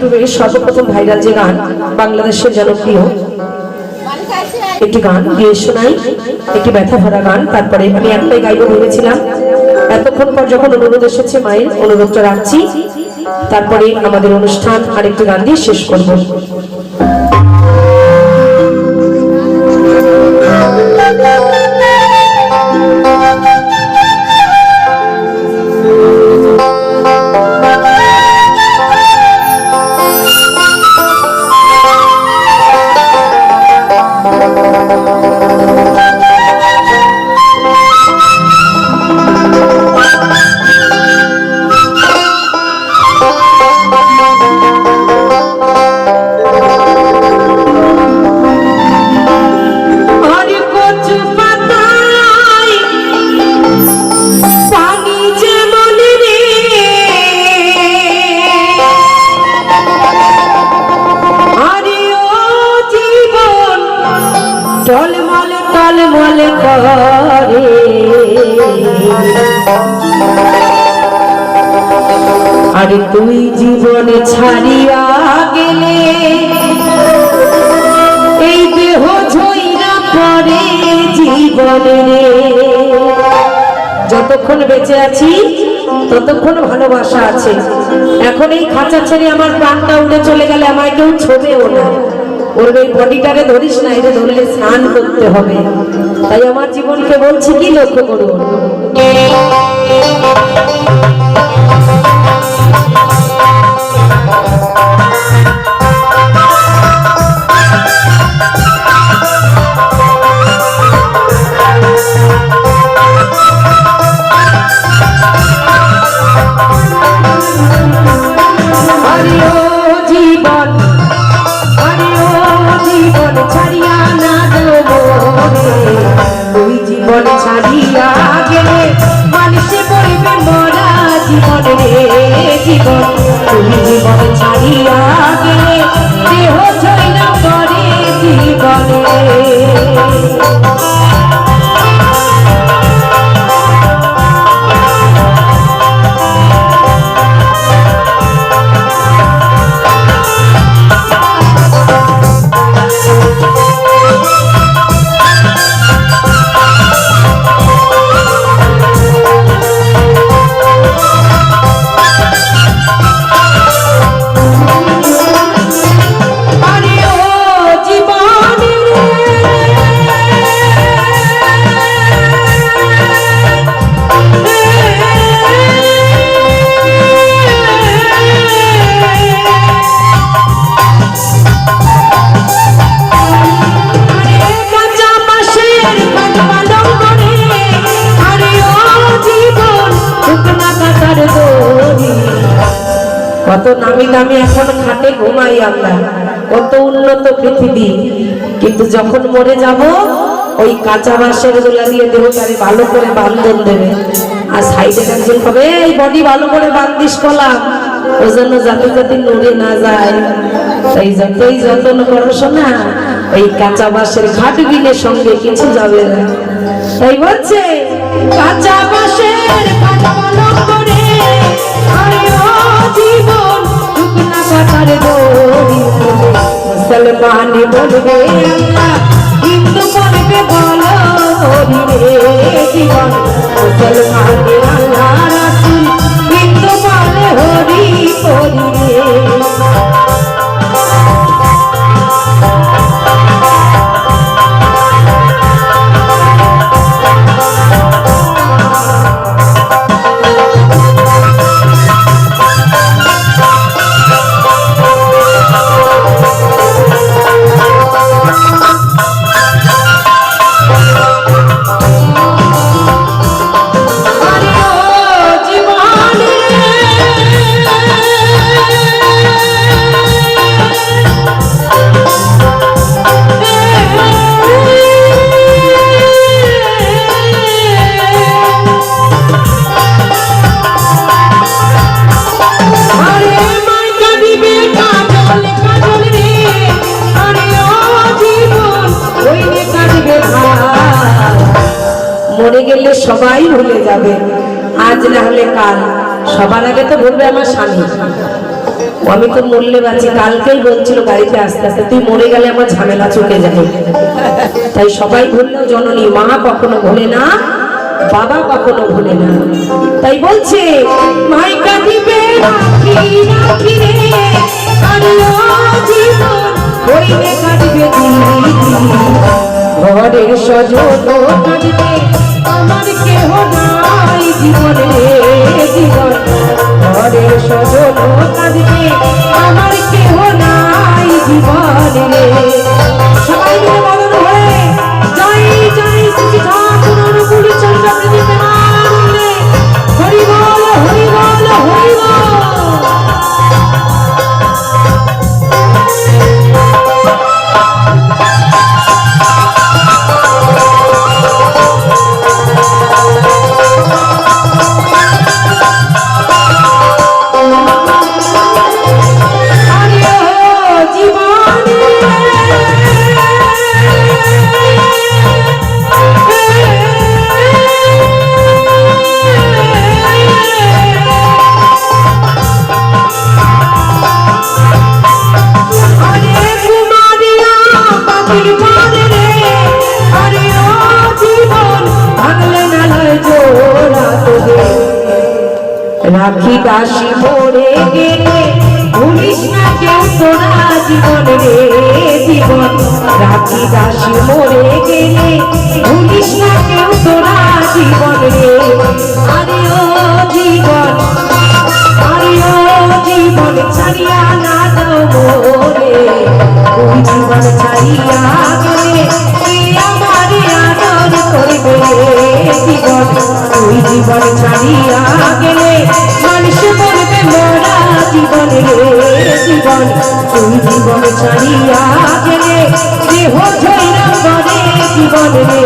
ইউটিউবে সর্বপ্রথম ভাইরাল যে গান বাংলাদেশের জনপ্রিয় একটি গান গিয়ে শোনাই, একটি ব্যথা ভরা গান, তারপরে আমি একটাই গাইব ভেবেছিলাম। এতক্ষণ পর যখন অনুরোধ এসেছে মায়ের, অনুরোধটা রাখছি। তারপরে আমাদের অনুষ্ঠান আরেকটি গান দিয়ে শেষ করব। আর টলমল করে। আরে তুই জীবন ছাড়িয়া গেলে, এই দেহ ঝইরা পড়ে জীবনে যতক্ষণ বেঁচে আছি, ততক্ষণ ভালোবাসা আছে। এখন এই খাঁচা ছেড়ে আমার প্রাণটা উড়ে চলে গেলে আমায় কেউ ছোবেও না। ওর ওই বডিটারে ধরিস না, এটা ধরলে স্নান করতে হবে। তাই আমার জীবনকে বলছি, কি লক্ষ্য করুন? জীবন ছাড়িয়া না দেবো তুই জীবন ছাড়িয়া গেলে মানুষে পড়বে মরা জীবন রে জীবন। তুই জীবন দেহ ছইনা করে জীবন কত নামি দামি এখন খাটে ঘুমাই আমরা, কত উন্নত পৃথিবী। কিন্তু যখন মরে যাব, ওই কাঁচা বাঁশের গোলা দিয়ে দেহটারে ভালো করে বান্ধন দেবে। আর সাইডে একজন হবে এই বডি ভালো করে বান্ধিস কলাম ওই জন্য যাতে যাতে নড়ে না যায়। তাই যতই যত্ন করো শোনা ওই কাঁচা বাঁশের ঘাট বিলের সঙ্গে কিছু যাবে না। তাই বলছে, কাঁচা বাঁশের পালন করে বলবে আল্লাহ হিন্দু মনকে বলো জীবন। মরে সবাই ভুলে যাবে। আজ না হলে কাল। সবার আগে তো বলবে আমার স্বামী। আমি তো মরলে বাঁচি। কালকেই বলছিল গাড়িতে আস্তে আস্তে, তুই মরে গেলে আমার ঝামেলা চুকে যাবে। তাই সবাই ভুললেও জননী। মা কখনো ভোলে না, বাবা কখনো ভুলে না। তাই বলছে মাই ঘরের নাই জীবনে জীবন ঘরের সজন কাঁদিবে আমার কেহ নাই জীবনে। রাখি দাসী মরে গেলে, ভুলিস না কেউ তোরা জীবন রে, জীবন। রাখি দাসী মরে গেলে, ভুলিস না কেউ তোরা জীবন রে। আরে ও জীবন আরে ও জীবন ছাড়িয়া না দাও মোরে জীবন ছাড়িয়া গেলে দেহ ঝইরা পরে জীবন রে।